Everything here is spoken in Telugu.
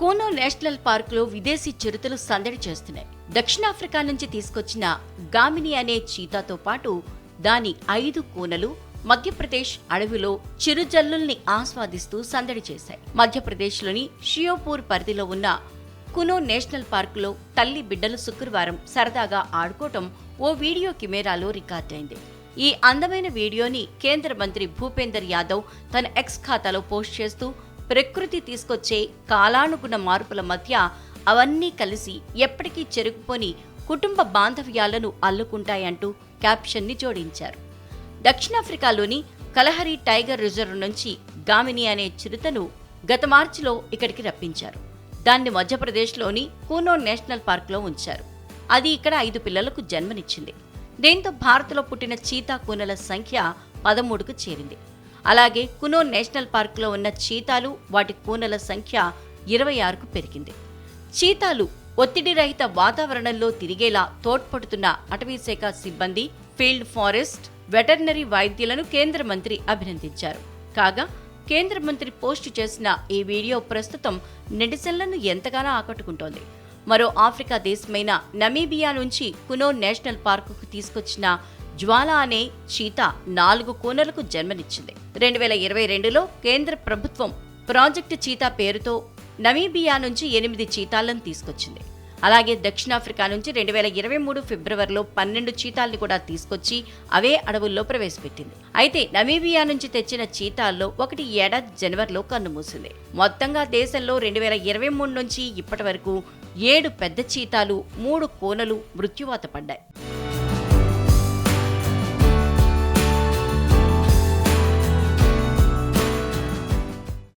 కోనో నేషనల్ పార్కులో విదేశీ చిరుతలు సందడి చేస్తున్నాయి. దక్షిణాఫ్రికా నుంచి తీసుకొచ్చిన గామిని అనే చీతాతో పాటు దాని ఐదు కూనలు మధ్యప్రదేశ్ అడవిలో చిరుజల్లుల్ని ఆస్వాదిస్తూ సందడి చేశాయి. మధ్యప్రదేశ్లోని షియోపూర్ పరిధిలో ఉన్న కునో నేషనల్ పార్కులో తల్లి బిడ్డలు శుక్రవారం సరదాగా ఆడుకోవటం ఓ వీడియో కెమెరాలో రికార్డైంది ఈ అందమైన వీడియోని కేంద్ర మంత్రి భూపేందర్ యాదవ్ తన ఎక్స్ ఖాతాలో పోస్ట్ చేస్తూ ప్రకృతి తీసుకొచ్చే కాలానుగుణ మార్పుల మధ్య అవన్నీ కలిసి ఎప్పటికీ చెరుకుపోని కుటుంబ బాంధవ్యాలను అల్లుకుంటాయంటూ క్యాప్షన్ని జోడించారు. దక్షిణాఫ్రికాలోని కలహరి టైగర్ రిజర్వ్ నుంచి గామిని అనే చిరుతను గత మార్చిలో ఇక్కడికి రప్పించారు. దాన్ని మధ్యప్రదేశ్లోని కూనో నేషనల్ పార్క్లో ఉంచారు. అది ఇక్కడ ఐదు పిల్లలకు జన్మనిచ్చింది. దీంతో భారత్లో పుట్టిన చీతా కూనల సంఖ్య పదమూడుకు చేరింది. అలాగే కునో నేషనల్ పార్కులో ఉన్న చీతాలు వాటి కూనల సంఖ్య ఇరవై ఆరుకు పెరిగింది. చీతాలు ఒత్తిడి రహిత వాతావరణంలో తిరిగేలా తోడ్పడుతున్న అటవీశాఖ సిబ్బంది ఫీల్డ్ ఫారెస్ట్ వెటర్నరీ వైద్యులను కేంద్ర మంత్రి అభినందించారు. కాగా కేంద్ర మంత్రి పోస్టు చేసిన ఈ వీడియో ప్రస్తుతం నెటిజన్లను ఎంతగానో ఆకట్టుకుంటోంది. మరో ఆఫ్రికా దేశమైన నమీబియా నుంచి కునో నేషనల్ పార్కుకు తీసుకొచ్చిన జ్వాల అనే చీత నాలుగు కూనలకు జన్మనిచ్చింది. రెండు వేల ఇరవై రెండులో కేంద్ర ప్రభుత్వం ప్రాజెక్టు చీతా పేరుతో నమీబియా నుంచి ఎనిమిది చీతాలను తీసుకొచ్చింది. అలాగే దక్షిణాఫ్రికా నుంచి రెండు వేల ఇరవై మూడు ఫిబ్రవరిలో పన్నెండు చీతాల్ని కూడా తీసుకొచ్చి అవే అడవుల్లో ప్రవేశపెట్టింది. అయితే నమీబియా నుంచి తెచ్చిన చీతాల్లో ఒకటి ఏడాది జనవరిలో కన్నుమూసింది. మొత్తంగా దేశంలో రెండు వేల ఇరవై మూడు నుంచి ఇప్పటి వరకు ఏడు పెద్ద చీతాలు మూడు కోనలు మృత్యువాత పడ్డాయి.